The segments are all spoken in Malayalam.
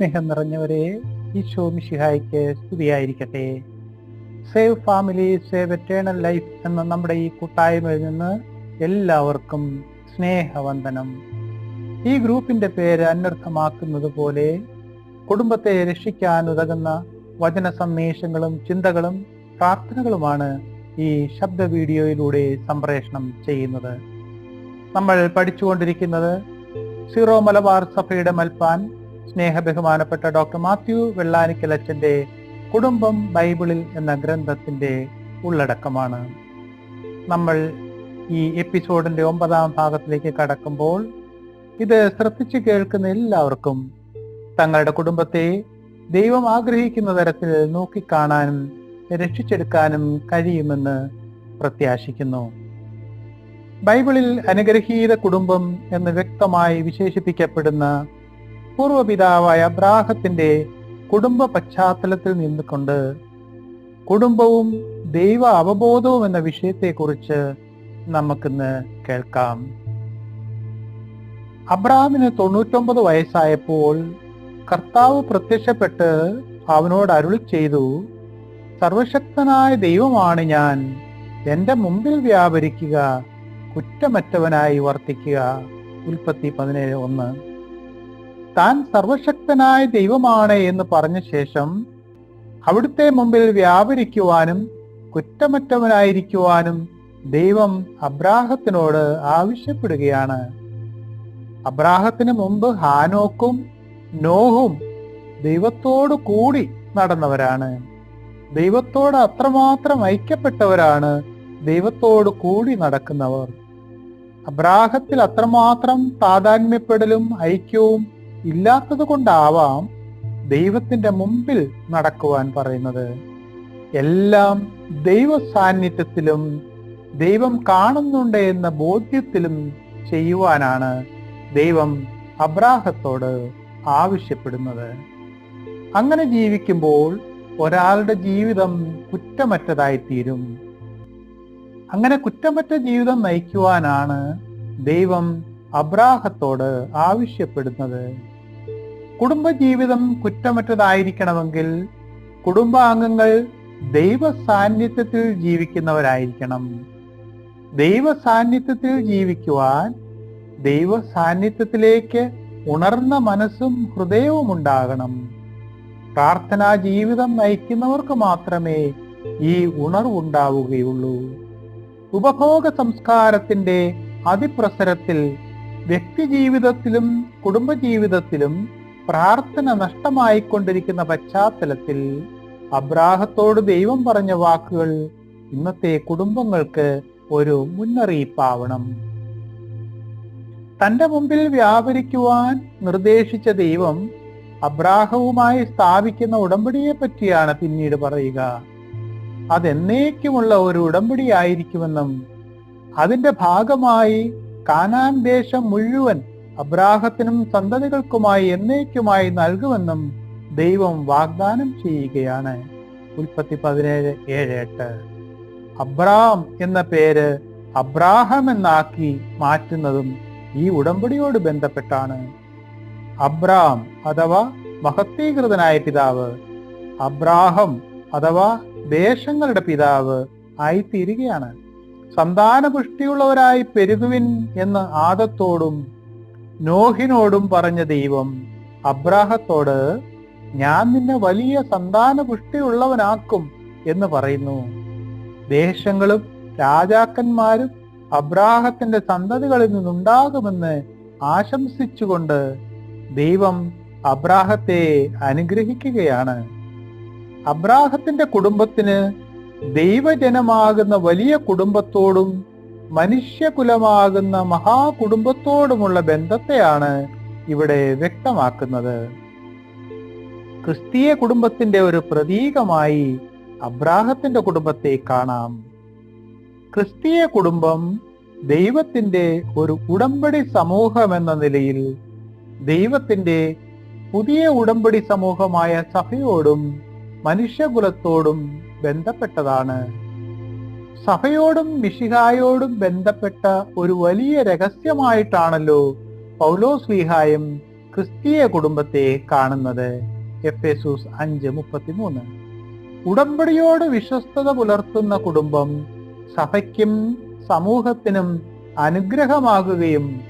സ്നേഹം നിറഞ്ഞവരെ ഈശോ മിഷിഹായ്ക്ക് സ്തുതിയായിരിക്കട്ടെ. Save family save eternal life എന്ന നമ്മുടെ ഈ കൂട്ടായ്മയിൽ നിന്ന് എല്ലാവർക്കും സ്നേഹവന്ദനം. ഈ ഗ്രൂപ്പിന്റെ പേര് അന്വർത്ഥമാക്കുന്നത് പോലെ കുടുംബത്തെ രക്ഷിക്കാൻ ഉതകുന്ന വചന സന്ദേശങ്ങളും ചിന്തകളും പ്രാർത്ഥനകളുമാണ് ഈ ശബ്ദ വീഡിയോയിലൂടെ സംപ്രേഷണം ചെയ്യുന്നത്. നമ്മൾ പഠിച്ചുകൊണ്ടിരിക്കുന്നത് സീറോ മലബാർ സഭയുടെ മൽപ്പാൻ സ്നേഹബഹുമാനപ്പെട്ട ഡോക്ടർ മാത്യു വെള്ളാനിക്കലച്ചന്റെ കുടുംബം ബൈബിളിൽ എന്ന ഗ്രന്ഥത്തിന്റെ ഉള്ളടക്കമാണ്. നമ്മൾ ഈ എപ്പിസോഡിന്റെ ഒമ്പതാം ഭാഗത്തിലേക്ക് കടക്കുമ്പോൾ ഇത് ശ്രദ്ധിച്ചു കേൾക്കുന്ന എല്ലാവർക്കും തങ്ങളുടെ കുടുംബത്തെ ദൈവം ആഗ്രഹിക്കുന്ന തരത്തിൽ നോക്കിക്കാണാനും രക്ഷിച്ചെടുക്കാനും കഴിയുമെന്ന് പ്രത്യാശിക്കുന്നു. ബൈബിളിൽ അനുഗ്രഹീത കുടുംബം എന്ന് വ്യക്തമായി വിശേഷിപ്പിക്കപ്പെടുന്ന പൂർവപിതാവായ അബ്രാഹത്തിന്റെ കുടുംബ പശ്ചാത്തലത്തിൽ നിന്നുകൊണ്ട് കുടുംബവും ദൈവ അവബോധവും എന്ന വിഷയത്തെക്കുറിച്ച് നമുക്കിന്ന് കേൾക്കാം. അബ്രാമിന് തൊണ്ണൂറ്റൊമ്പത് വയസ്സായപ്പോൾ കർത്താവ് പ്രത്യക്ഷപ്പെട്ട് അവനോട് അരുൾ ചെയ്തു സർവശക്തനായ ദൈവമാണ് ഞാൻ. എന്റെ മുമ്പിൽ വ്യാപരിക്കുക കുറ്റമറ്റവനായി വർത്തിക്കുക. ഉൽപ്പത്തി പതിനേഴ് ഒന്ന്. താൻ സർവശക്തനായ ദൈവമാണ് എന്ന് പറഞ്ഞ ശേഷം അവിടുത്തെ മുമ്പിൽ വ്യാപരിക്കുവാനും കുറ്റമറ്റവനായിരിക്കുവാനും ദൈവം അബ്രാഹത്തിനോട് ആവശ്യപ്പെടുകയാണ്. അബ്രാഹത്തിന് മുമ്പ് ഹാനോക്കും നോഹും ദൈവത്തോടു കൂടി നടന്നവരാണ്. ദൈവത്തോട് അത്രമാത്രം ഐക്യപ്പെട്ടവരാണ് ദൈവത്തോട് കൂടി നടക്കുന്നവർ. അബ്രാഹത്തിൽ അത്രമാത്രം താതാത്മ്യപ്പെടലും ഐക്യവും ഇല്ലാത്തത് കൊണ്ടാവാം ദൈവത്തിന്റെ മുമ്പിൽ നടക്കുവാൻ പറയുന്നത്. എല്ലാം ദൈവ സാന്നിധ്യത്തിലും ദൈവം കാണുന്നുണ്ട് എന്ന ബോധ്യത്തിലും ചെയ്യുവാനാണ് ദൈവം അബ്രാഹത്തോട് ആവശ്യപ്പെടുന്നത്. അങ്ങനെ ജീവിക്കുമ്പോൾ ഒരാളുടെ ജീവിതം കുറ്റമറ്റതായിത്തീരും. അങ്ങനെ കുറ്റമറ്റ ജീവിതം നയിക്കുവാനാണ് ദൈവം അബ്രാഹത്തോട് ആവശ്യപ്പെടുന്നത്. കുടുംബജീവിതം കുറ്റമറ്റതായിരിക്കണമെങ്കിൽ കുടുംബാംഗങ്ങൾ ദൈവ സാന്നിധ്യത്തിൽ ജീവിക്കുന്നവരായിരിക്കണം. ദൈവ സാന്നിധ്യത്തിൽ ജീവിക്കുവാൻ ദൈവ സാന്നിധ്യത്തിലേക്ക് ഉണർന്ന മനസ്സും ഹൃദയവും ഉണ്ടാകണം. പ്രാർത്ഥനാ ജീവിതം നയിക്കുന്നവർക്ക് മാത്രമേ ഈ ഉണർവുണ്ടാവുകയുള്ളൂ. ഉപഭോഗ സംസ്കാരത്തിന്റെ അതിപ്രസരത്തിൽ വ്യക്തിജീവിതത്തിലും കുടുംബജീവിതത്തിലും പ്രാർത്ഥന നഷ്ടമായിക്കൊണ്ടിരിക്കുന്ന പശ്ചാത്തലത്തിൽ അബ്രാഹത്തോട് ദൈവം പറഞ്ഞ വാക്കുകൾ ഇന്നത്തെ കുടുംബങ്ങൾക്ക് ഒരു മുന്നറിയിപ്പാവണം. തന്റെ മുമ്പിൽ വ്യാപരിക്കുവാൻ നിർദ്ദേശിച്ച ദൈവം അബ്രാഹവുമായി സ്ഥാപിക്കുന്ന ഉടമ്പടിയെ പറ്റിയാണ് പിന്നീട് പറയുക. അതെന്നേക്കുമുള്ള ഒരു ഉടമ്പടി ആയിരിക്കുമെന്നും അതിന്റെ ഭാഗമായി കാനാൻ ദേശം മുഴുവൻ അബ്രാഹത്തിനും സന്തതികൾക്കുമായി എന്നേക്കുമായി നൽകുമെന്നും ദൈവം വാഗ്ദാനം ചെയ്യുകയാണ്. ഉൽപ്പത്തി പതിനേഴ് ഏഴ് എട്ട്. അബ്രാം എന്ന പേര് അബ്രാഹം എന്നാക്കി മാറ്റുന്നതും ഈ ഉടമ്പടിയോട് ബന്ധപ്പെട്ടാണ്. അബ്രാം അഥവാ മഹത്വീകൃതനായ പിതാവ് അബ്രാഹം അഥവാ ദേശങ്ങളുടെ പിതാവ് ആയിത്തീരുകയാണ്. സന്താനപുഷ്ടിയുള്ളവരായി പെരുകുവിൻ എന്ന് ആദത്തോടും നോഹിനോടും പറഞ്ഞ ദൈവം അബ്രാഹത്തോട് ഞാൻ നിന്നെ വലിയ സന്താന പുഷ്ടിയുള്ളവനാക്കും എന്ന് പറയുന്നു. ദേശങ്ങളും രാജാക്കന്മാരും അബ്രാഹത്തിന്റെ സന്തതികളിൽ നിന്നുണ്ടാകുമെന്ന് ആശംസിച്ചുകൊണ്ട് ദൈവം അബ്രാഹത്തെ അനുഗ്രഹിക്കുകയാണ്. അബ്രാഹത്തിന്റെ കുടുംബത്തിന് ദൈവജനമാകുന്ന വലിയ കുടുംബത്തോടും മനുഷ്യകുലമാകുന്ന മഹാകുടുംബത്തോടുമുള്ള ബന്ധത്തെയാണ് ഇവിടെ വ്യക്തമാക്കുന്നത്. ക്രിസ്തീയ കുടുംബത്തിന്റെ ഒരു പ്രതീകമായി അബ്രാഹത്തിന്റെ കുടുംബത്തെ കാണാം. ക്രിസ്തീയ കുടുംബം ദൈവത്തിന്റെ ഒരു ഉടമ്പടി സമൂഹം എന്ന നിലയിൽ ദൈവത്തിന്റെ പുതിയ ഉടമ്പടി സമൂഹമായ സഭയോടും മനുഷ്യകുലത്തോടും ബന്ധപ്പെട്ടതാണ്. സഭയോടും മിഷിഹായോടും ബന്ധപ്പെട്ട ഒരു വലിയ രഹസ്യമായിട്ടാണല്ലോ പൗലോസ്ലീഹായും ക്രിസ്തീയ കുടുംബത്തെ കാണുന്നത്. എഫ് എസൂസ് അഞ്ച് മുപ്പത്തിമൂന്ന്. ഉടമ്പടിയോട് വിശ്വസ്തത പുലർത്തുന്ന കുടുംബം സഭയ്ക്കും സമൂഹത്തിനും അനുഗ്രഹമാകുകയും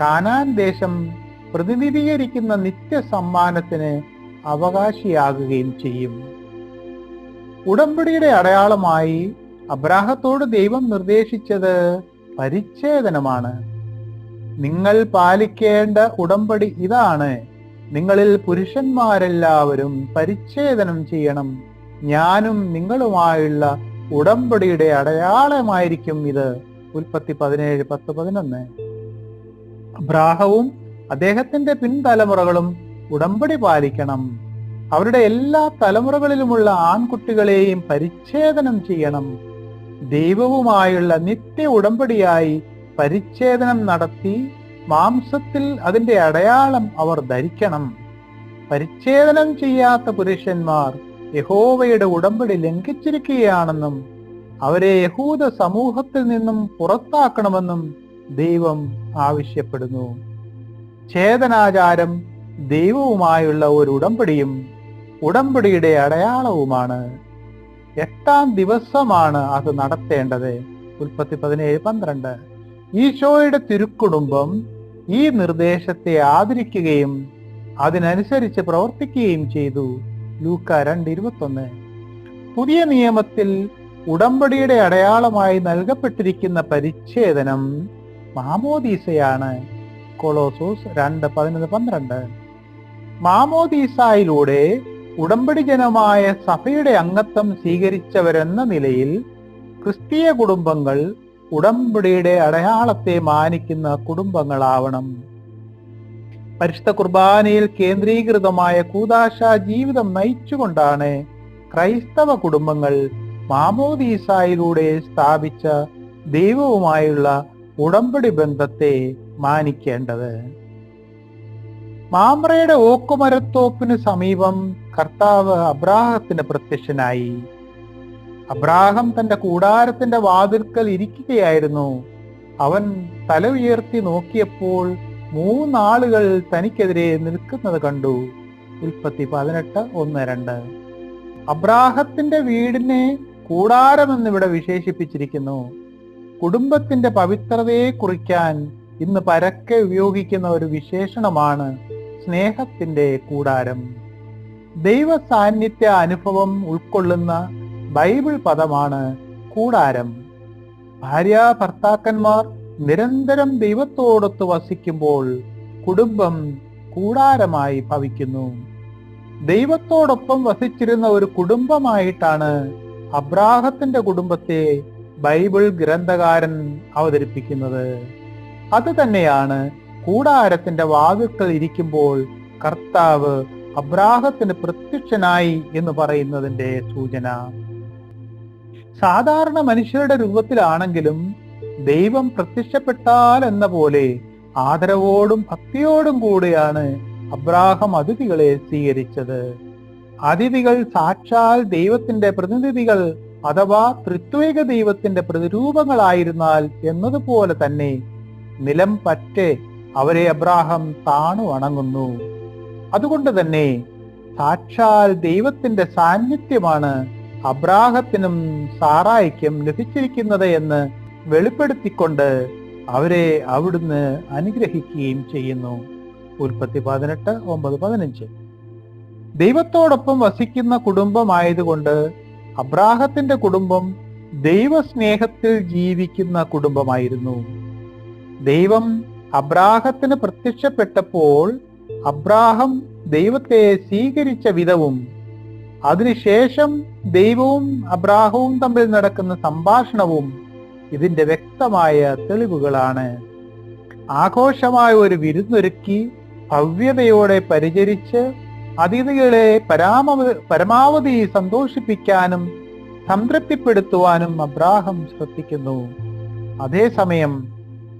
കാനാൻ ദേശം പ്രതിനിധീകരിക്കുന്ന നിത്യ സമ്മാനത്തിന് അവകാശിയാകുകയും ചെയ്യും. ഉടമ്പടിയുടെ അടയാളമായി അബ്രാഹത്തോട് ദൈവം നിർദ്ദേശിച്ചത് പരിച്ഛേദനമാണ്. നിങ്ങൾ പാലിക്കേണ്ട ഉടമ്പടി ഇതാണ്. നിങ്ങളിൽ പുരുഷന്മാരെല്ലാവരും പരിച്ഛേദനം ചെയ്യണം. ഞാനും നിങ്ങളുമായുള്ള ഉടമ്പടിയുടെ അടയാളമായിരിക്കും ഇത്. ഉൽപ്പത്തി പതിനേഴ് പത്ത് പതിനൊന്ന്. അബ്രാഹവും അദ്ദേഹത്തിന്റെ പിൻതലമുറകളും ഉടമ്പടി പാലിക്കണം. അവരുടെ എല്ലാ തലമുറകളിലുമുള്ള ആൺകുട്ടികളെയും പരിച്ഛേദനം ചെയ്യണം. ദൈവവുമായുള്ള നിത്യ ഉടമ്പടിയായി പരിച്ഛേദനം നടത്തി മാംസത്തിൽ അതിന്റെ അടയാളം അവർ ധരിക്കണം. പരിച്ഛേദനം ചെയ്യാത്ത പുരുഷന്മാർ യഹോവയുടെ ഉടമ്പടി ലംഘിച്ചിരിക്കുകയാണെന്നും അവരെ യഹൂദ സമൂഹത്തിൽ നിന്നും പുറത്താക്കണമെന്നും ദൈവം ആവശ്യപ്പെടുന്നു. ഛേദനാചാരം ദൈവവുമായുള്ള ഒരു ഉടമ്പടിയും ഉടമ്പടിയുടെ അടയാളവുമാണ്. എട്ടാം ദിവസമാണ് അത് നടത്തേണ്ടത്. ഉൽപ്പത്തി പതിനേഴ് പന്ത്രണ്ട്. ഈശോയുടെ തിരുക്കുടുംബം ഈ നിർദ്ദേശത്തെ ആദരിക്കുകയും അതിനനുസരിച്ച് പ്രവർത്തിക്കുകയും ചെയ്തു. ലൂക്ക രണ്ട് ഇരുപത്തൊന്ന്. പുതിയ നിയമത്തിൽ ഉടമ്പടിയുടെ അടയാളമായി നൽകപ്പെട്ടിരിക്കുന്ന പരിച്ഛേദനം മാമോദീസയാണ്. കൊളോസോസ് രണ്ട് പതിനൊന്ന് പന്ത്രണ്ട്. മാമോദീസായിലൂടെ ഉടമ്പടി ജനമായ സഭയുടെ അംഗത്വം സ്വീകരിച്ചവരെന്ന നിലയിൽ ക്രിസ്തീയ കുടുംബങ്ങൾ ഉടമ്പടിയുടെ അടയാളത്തെ മാനിക്കുന്ന കുടുംബങ്ങളാവണം. പരിശുദ്ധ കുർബാനയിൽ കേന്ദ്രീകൃതമായ കൂതാശ ജീവിതം നയിച്ചുകൊണ്ടാണ് ക്രൈസ്തവ കുടുംബങ്ങൾ മാമോദീസായിലൂടെ സ്ഥാപിച്ച ദൈവവുമായുള്ള ഉടമ്പടി ബന്ധത്തെ മാനിക്കേണ്ടത്. മാമ്രയുടെ ഓക്കുമരത്തോപ്പിന് സമീപം കർത്താവ് അബ്രാഹത്തിന് പ്രത്യക്ഷനായി. അബ്രാഹം തന്റെ കൂടാരത്തിന്റെ വാതിൽക്കൽ ഇരിക്കുകയായിരുന്നു. അവൻ തല ഉയർത്തി നോക്കിയപ്പോൾ മൂന്നാളുകൾ തനിക്കെതിരെ നിൽക്കുന്നത് കണ്ടു. ഉൽപ്പത്തി പതിനെട്ട് ഒന്ന് രണ്ട്. അബ്രാഹത്തിന്റെ വീടിനെ കൂടാരമെന്നിവിടെ വിശേഷിപ്പിച്ചിരിക്കുന്നു. കുടുംബത്തിന്റെ പവിത്രതയെ കുറിക്കാൻ ഇന്ന് പരക്കെ ഉപയോഗിക്കുന്ന ഒരു വിശേഷണമാണ് സ്നേഹത്തിന്റെ കൂടാരം. ദൈവ സാന്നിധ്യ അനുഭവം ഉൾക്കൊള്ളുന്ന ബൈബിൾ പദമാണ് കൂടാരം. ഭാര്യ ഭർത്താക്കന്മാർ നിരന്തരം ദൈവത്തോടൊത്ത് വസിക്കുമ്പോൾ കുടുംബം കൂടാരമായി ഭവിക്കുന്നു. ദൈവത്തോടൊപ്പം വസിച്ചിരുന്ന ഒരു കുടുംബമായിട്ടാണ് അബ്രാഹത്തിന്റെ കുടുംബത്തെ ബൈബിൾ ഗ്രന്ഥകാരൻ അവതരിപ്പിക്കുന്നത്. അത് തന്നെയാണ് കൂടാരത്തിന്റെ വാതുക്കൾ ഇരിക്കുമ്പോൾ കർത്താവ് അബ്രാഹത്തിന് പ്രത്യക്ഷനായി എന്ന് പറയുന്നതിന്റെ സൂചന. സാധാരണ മനുഷ്യരുടെ രൂപത്തിലാണെങ്കിലും ദൈവം പ്രത്യക്ഷപ്പെട്ടാൽ എന്ന പോലെ ആദരവോടും ഭക്തിയോടും കൂടെയാണ് അബ്രാഹം അതിഥികളെ സ്വീകരിച്ചത്. അതിഥികൾ സാക്ഷാൽ ദൈവത്തിന്റെ പ്രതിനിധികൾ അഥവാ തൃത്വേക ദൈവത്തിന്റെ പ്രതിരൂപങ്ങളായിരുന്നാൽ എന്നതുപോലെ തന്നെ നിലം പറ്റെ അവരെ അബ്രാഹം താണു വണങ്ങുന്നു. അതുകൊണ്ട് തന്നെ സാക്ഷാൽ ദൈവത്തിന്റെ സാന്നിധ്യമാണ് അബ്രാഹത്തിനും സാറായിക്കും ലഭിച്ചിരിക്കുന്നത് എന്ന് വെളിപ്പെടുത്തിക്കൊണ്ട് അവരെ അവിടുന്ന് അനുഗ്രഹിക്കുകയും ചെയ്യുന്നു. ഉൽപ്പത്തി പതിനെട്ട് ഒമ്പത് പതിനഞ്ച്. ദൈവത്തോടൊപ്പം വസിക്കുന്ന കുടുംബമായതുകൊണ്ട് അബ്രാഹത്തിന്റെ കുടുംബം ദൈവസ്നേഹത്തിൽ ജീവിക്കുന്ന കുടുംബമായിരുന്നു. ദൈവം അബ്രാഹത്തിന് പ്രത്യക്ഷപ്പെട്ടപ്പോൾ അബ്രാഹം ദൈവത്തെ സ്വീകരിച്ച വിധവും അതിനുശേഷം ദൈവവും അബ്രാഹവും തമ്മിൽ നടക്കുന്ന സംഭാഷണവും ഇതിന്റെ വ്യക്തമായ തെളിവുകളാണ്. ആഘോഷമായ ഒരു വിരുന്നൊരുക്കി ഭവ്യതയോടെ പരിചരിച്ച് അതിഥികളെ പരാമ പരമാവധി സന്തോഷിപ്പിക്കാനും സംതൃപ്തിപ്പെടുത്തുവാനും അബ്രാഹം ശ്രദ്ധിക്കുന്നു. അതേസമയം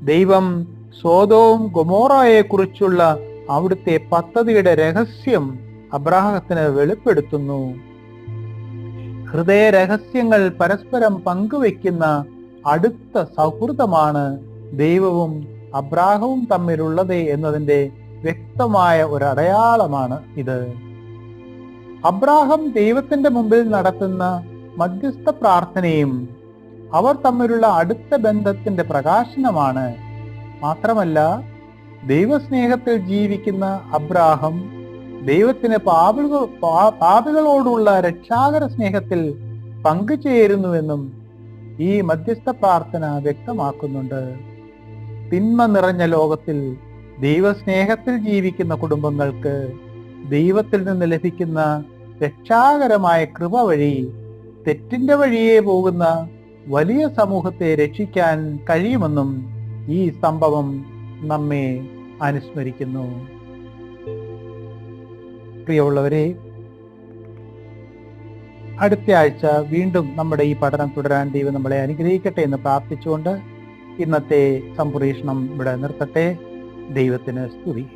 ദൈവം സോതവും ഗൊമോറയെ കുറിച്ചുള്ള അവിടുത്തെ പദ്ധതിയുടെ രഹസ്യം അബ്രാഹത്തിന് വെളിപ്പെടുത്തുന്നു. ഹൃദയ രഹസ്യങ്ങൾ പരസ്പരം പങ്കുവെക്കുന്ന അടുത്ത സൗഹൃദമാണ് ദൈവവും അബ്രാഹവും തമ്മിലുള്ളത് എന്നതിന്റെ വ്യക്തമായ ഒരു അടയാളമാണ് ഇത്. അബ്രാഹം ദൈവത്തിന്റെ മുമ്പിൽ നടത്തുന്ന മധ്യസ്ഥ പ്രാർത്ഥനയും അവർ തമ്മിലുള്ള അടുത്ത ബന്ധത്തിന്റെ പ്രകാശനമാണ്. മാത്രമല്ല ദൈവസ്നേഹത്തിൽ ജീവിക്കുന്ന അബ്രാഹം ദൈവത്തിന് പാപികൾ പാപികളോടുള്ള രക്ഷാകര സ്നേഹത്തിൽ പങ്കുചേരുന്നുവെന്നും ഈ മധ്യസ്ഥ പ്രാർത്ഥന വ്യക്തമാക്കുന്നുണ്ട്. തിന്മ നിറഞ്ഞ ലോകത്തിൽ ദൈവസ്നേഹത്തിൽ ജീവിക്കുന്ന കുടുംബങ്ങൾക്ക് ദൈവത്തിൽ നിന്ന് ലഭിക്കുന്ന രക്ഷാകരമായ കൃപ വഴി തെറ്റിന്റെ വഴിയെ പോകുന്ന വലിയ സമൂഹത്തെ രക്ഷിക്കാൻ കഴിയുമെന്നും ഈ സംഭവം നമ്മെ അനുസ്മരിക്കുന്നു. പ്രിയമുള്ളവരെ അടുത്ത ആഴ്ച വീണ്ടും നമ്മുടെ ഈ പഠനം തുടരാൻ ദൈവം നമ്മളെ അനുഗ്രഹിക്കട്ടെ എന്ന് പ്രാർത്ഥിച്ചുകൊണ്ട് ഇന്നത്തെ സംപ്രേഷണം ഇവിടെ നിർത്തട്ടെ. ദൈവത്തിന് സ്തുതി.